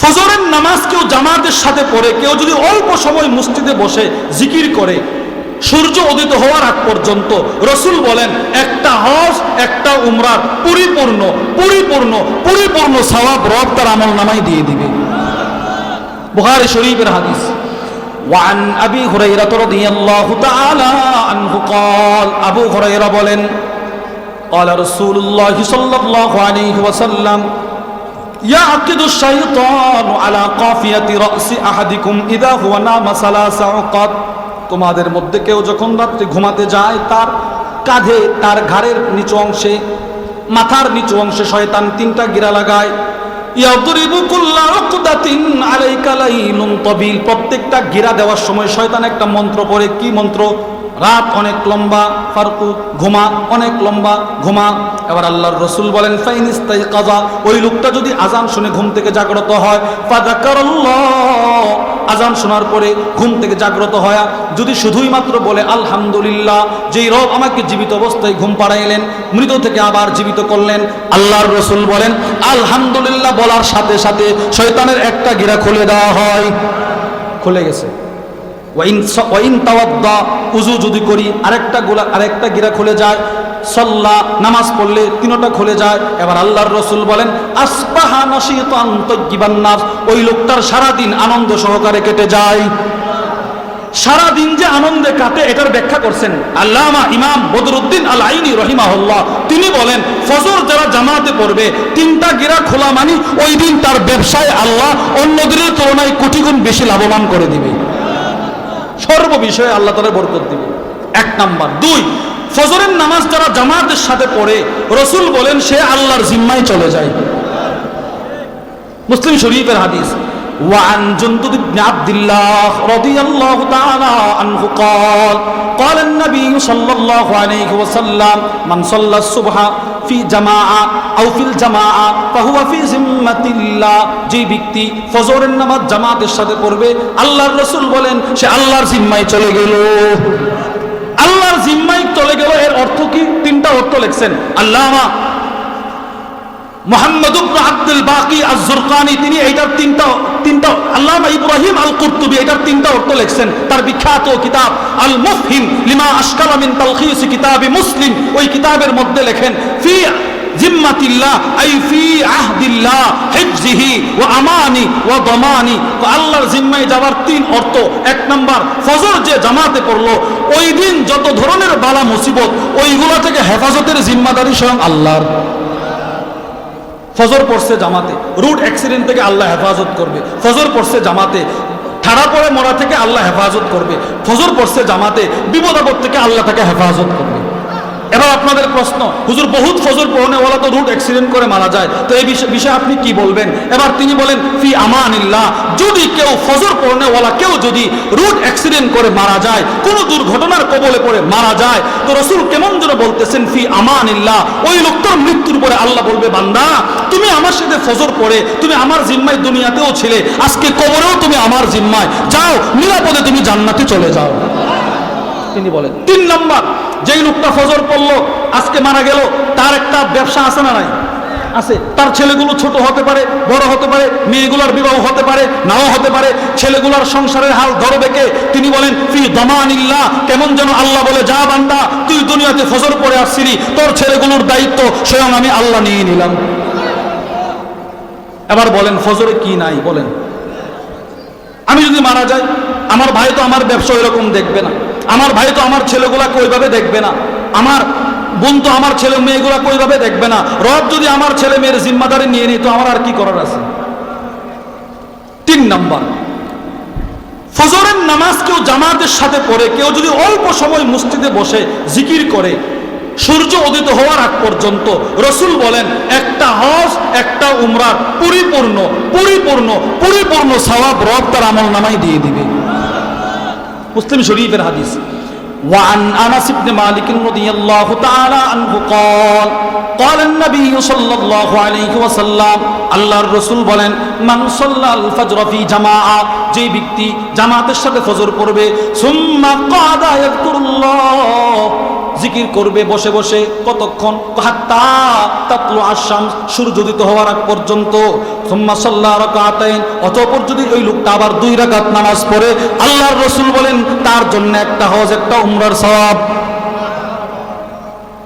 ফজরের নামাজ কেউ জামাতের সাথে পড়ে কেউ যদি অল্প সময় মসজিদে বসে জিকির করে সূর্য উদিত হওয়ার আগ পর্যন্ত রসুল বলেন একটা হজ একটা উমরার পরিপূর্ণ পরিপূর্ণ পরিপূর্ণ সওয়াব রব তার আমল নামাই দিয়ে দিবে বুখারী শরীফের হাদিস وعن أبي هريرة رضي الله تعالى عنه قال أبو هريرة বলেন قال رسول الله صلى الله عليه وسلم يعقد الشيطان على قافية رأس أحدكم إذا هو نام ثلاث عقد তোমাদের মধ্যে কেউ যখন রাত্রে ঘুমাতে যায় তার কাঁধে তার ঘাড়ের নিচু অংশে মাথার নিচু অংশে শয়তান তিনটা গিরা লাগায় ইয়াদরিবু কুল্লা উকদাতিন আলাইকা লাইলুন তাবিল প্রত্যেকটা গিরা দেওয়ার সময় শয়তান একটা মন্ত্র পড়ে কি মন্ত্র রাত অনেক লম্বা ফারকু ঘুমা অনেক লম্বা ঘুমা এবার আল্লাহর রসুল বলেন ফাইনিস্তাই কাজা ওই লোকটা যদি আজান শুনে ঘুম থেকে জাগ্রত হয় আজান শোনার পরে ঘুম থেকে জাগ্রত হয়। যদি শুধুই মাত্র বলে, আলহামদুলিল্লাহ যেই রব আমাকে জীবিত অবস্থায় ঘুম পাড়াইলেন, মৃত থেকে আবার জীবিত করলেন, আল্লাহর রসুল বলেন, আলহামদুলিল্লাহ বলার সাথে সাথে শয়তানের একটা গিরা খুলে দেওয়া হয়। খুলে গেছে। ওয়াইন ওয়াইন তাওয়াদ্দা উজু যদি করি, আরেকটা গোলা, আরেকটা গিরা খুলে যায়। সল্লা, নামাজ পড়লে তিনোটা খুলে যায়। এবার আল্লাহর রসুল বলেন আসপাহা নশীতান তজ্জিবান নাস ওই লোকটার সারাদিন আনন্দ সহকারে কেটে যায়। সারাদিন যে আনন্দে কাটে, এটার ব্যাখ্যা করছেন আল্লামা ইমাম বদরুদ্দিন আল আইনি রহিমাহুল্লাহ। তিনি বলেন, ফজর যারা জামাতে পড়বে, তিনটা গিরা খোলা মানি, ওই দিন তার ব্যবসায় আল্লাহ অন্য দিনের তুলনায় কোটি গুণ বেশি লাভবান করে দিবে। সর্ব বিষয়ে আল্লাহ তালা বরকত দিবে। এক নাম্বার। দুই ফজরের নামাজ যারা জামাতের সাথে পড়ে রসুল বলেন সে আল্লাহর জিম্মায় চলে যায় মুসলিম শরীফের হাদিস وعن جندب بن عبد الله رضي الله تعالى عنه قال قال النبي صلى الله عليه وسلم من صلى الصبح في جماعة أو في الجماعة فهو في ذمة الله যে ব্যক্তি ফজরের নামাজ জামাতের সাথে পড়বে আল্লাহর রসুল বলেন সে আল্লাহর জিম্মায় চলে গেল আল্লাহর জিম্মায় চলে গেল, এর অর্থ কি? তিনটা অর্থ লিখছেন। আল্লামা মোহাম্মদ আব্দুল বাকি আজ-জুরকানি, তিনি এইটার তিনটা তিনটা আল্লাহ ইব্রাহিম আল কুরতুবি এটার তিনটা অর্থ লেখছেন। তার বিখ্যাত কিতাব আল মুফহিম লিমা আশকালা আমিন তালখিস কিতাবি মুসলিম, ওই কিতাবের মধ্যে লেখেন, ফি ফজর জামাতে হেফাজতের জিম্মাদারি স্বয়ং আল্লাহর। ফজর পড়ছে জামাতে, রুট অ্যাক্সিডেন্ট থেকে আল্লাহ হেফাজত করবে। ফজর পড়ছে জামাতে, ঠাড়া মরা থেকে আল্লাহ হেফাজত করবে। ফজর পড়ছে জামাতে, বিপদ থেকে আল্লাহ তাকে হেফাজত করবে। এবার আপনাদের প্রশ্ন, হুজুর বহুত ফজর পড়নেওয়ালা তো রুট অ্যাক্সিডেন্ট করে মারা যায়, তো এই বিষয়ে আপনি কি বলবেন? এবার তিনি বলেন, ফি আমানিল্লাহ, যদি কেউ ফজর পড়নেওয়ালা কেউ যদি রুট অ্যাক্সিডেন্ট করে মারা যায়, কোনো দুর্ঘটনার কবলে পড়ে মারা যায়, তো রসুল কেমন যেন বলতেছেন, ফি আমানিল্লাহ, ওই লোকটার মৃত্যুর পরে আল্লাহ বলবে, বান্দা, তুমি আমার সাথে ফজর পড়ে, তুমি আমার জিম্মায় দুনিয়াতেও ছিলে, আজকে কবরেও তুমি আমার জিম্মায়, যাও, নিরাপদে তুমি জান্নাতে চলে যাও। তিনি বলেন, তিন নম্বর যেই লোকটা ফজর পড়ল, আজকে মারা গেল, তার একটা ব্যবসা আছে না নাই? আছে। তার ছেলেগুলো ছোট হতে পারে, বড় হতে পারে, মেয়েগুলোর বিবাহ হতে পারে, নাও হতে পারে, ছেলেগুলোর সংসারের হাল ধরবে কে? তিনি বলেন, ফি দমানিল্লাহ, কেমন যেন আল্লাহ বলে, যা বান্দা, তুই দুনিয়াতে ফজর পড়ে আসছিলি, তোর ছেলেগুলোর দায়িত্ব, স্বয়ং আমি আল্লাহ নিয়ে নিলাম। এবার বলেন, ফজরে কি নাই? বলেন। আমি যদি মারা যাই, আমার ভাই তো আমার ব্যবসা এরকম দেখবে না। আমার ভাই তো আমার ছেলেগুলাকে ওইভাবে দেখবে না। আমার বোন তো আমার ছেলে মেয়েগুলাকে ওইভাবে দেখবে না। রব যদি আমার ছেলে মেয়ের জিম্মাদারি নিয়ে নিই তো আমার আর কি করার আছে? তিন নাম্বার, ফজরের নামাজ কেউ জামাতের সাথে পড়ে, কেউ যদি অল্প সময় মসজিদে বসে জিকির করে, সূর্য উদিত হওয়ার আগ পর্যন্ত রসুল বলেন, একটা হজ, একটা উমরা, পরিপূর্ণ পরিপূর্ণ পরিপূর্ণ সওয়াব রব তার আমল নামাই দিয়ে দিবে। মুসলিম শরীফের হাদিস وعن انس بن مالك رضي الله تعالى عنه قال قال النبي صلى الله عليه وسلم আল্লাহর রাসূল বলেন মান সাল্লাল ফজর ফি জামাআ যে ব্যক্তি জামাতের সাথে ফজর পড়বে সুম্মা কাদা ইয়াযকুরুল্লাহ জিকির করবে, বসে বসে কতক্ষণ? আসাম সূর্য উদিত হওয়ার আগ পর্যন্ত। অতঃপর যদি ওই লোকটা আবার দুই রাকাত নামাজ পড়ে, আল্লাহর রসুল বলেন, তার জন্য একটা হজ, একটা উমরার সওয়াব।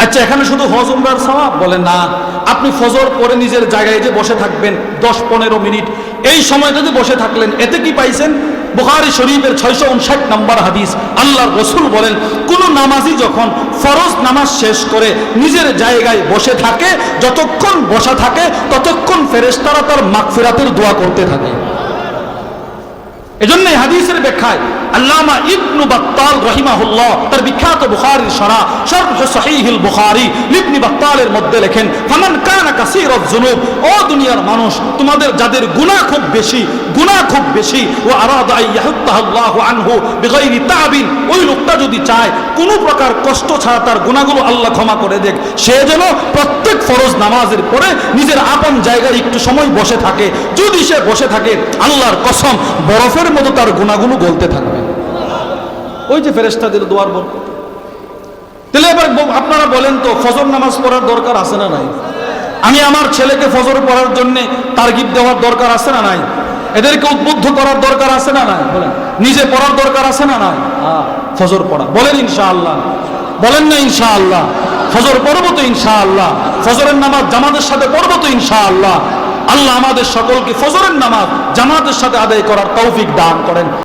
আচ্ছা এখানে শুধু হজ, উমরার সওয়াব বলে না। আপনি ফজর পরে নিজের জায়গায় যে বসে থাকবেন, দশ পনেরো মিনিট। এই সময় যদি বসে থাকলেন, এতে কি পাইছেন? বুখারি শরীফের ছয়শো উনষাট নম্বর হাদিস। আল্লাহর রসুল বলেন, কোন নামাজি যখন ফরজ নামাজ শেষ করে নিজের জায়গায় বসে থাকে, যতক্ষণ বসা থাকে, ততক্ষণ ফেরেস্তারা তার মাগফিরাতের দোয়া করতে থাকে। এজন্য হাদিসের ব্যাখ্যায় আল্লামা ইবনু বাত্তাল রহিমাহুল্লাহ, তার বিখ্যাত বুখারীর শরা শরহ সহিহুল বুখারী, ইবনি বাত্তালের মধ্যে লেখেন, ফামান কানা কাসীরাজ যুনুব ও দুনিয়ার মানুষ, তোমাদের যাদের গুনাহ খুব বেশি, গুনাহ খুব বেশি ও আরাদা ইয়াহুত্তাহুল্লাহু আনহু বিগাইরি তাবিন ওই লোকটা যদি চায়, কোনো প্রকার কষ্ট ছাড়া তার গুনাহগুলো আল্লাহ ক্ষমা করে দেখ সে যেন প্রত্যেক ফরজ নামাজের পরে নিজের আপন জায়গায় একটু সময় বসে থাকে। যদি সে বসে থাকে, আল্লাহর কসম, বরফের মতো তার গুণাগুলো গলতে থাকবে। ওই যে ফেরেস্তাদের দোয়ার বরকত তাহলে এবার আপনারা বলেন তো ফজর নামাজ পড়ার দরকার আছে না নাই? আমি আমার ছেলেকে ফজর পড়ার জন্য তারগিব দেওয়ার দরকার আছে না নাই? এদেরকে উদ্বুদ্ধ করার দরকার আছে না নাই? বলেন নিজে পড়ার দরকার আছে না নাই? হ্যাঁ, ফজর পড়া। বলেন ইনশাআল্লাহ। বলেন না ইনশাআল্লাহ। ফজর পড়ব তো ইনশাআল্লাহ। ফজরের নামাজ জামাতের সাথে পড়ব তো ইনশাআল্লাহ। আল্লাহ আমাদের সকলকে ফজরের নামাজ জামাতের সাথে আদায় করার তৌফিক দান করেন।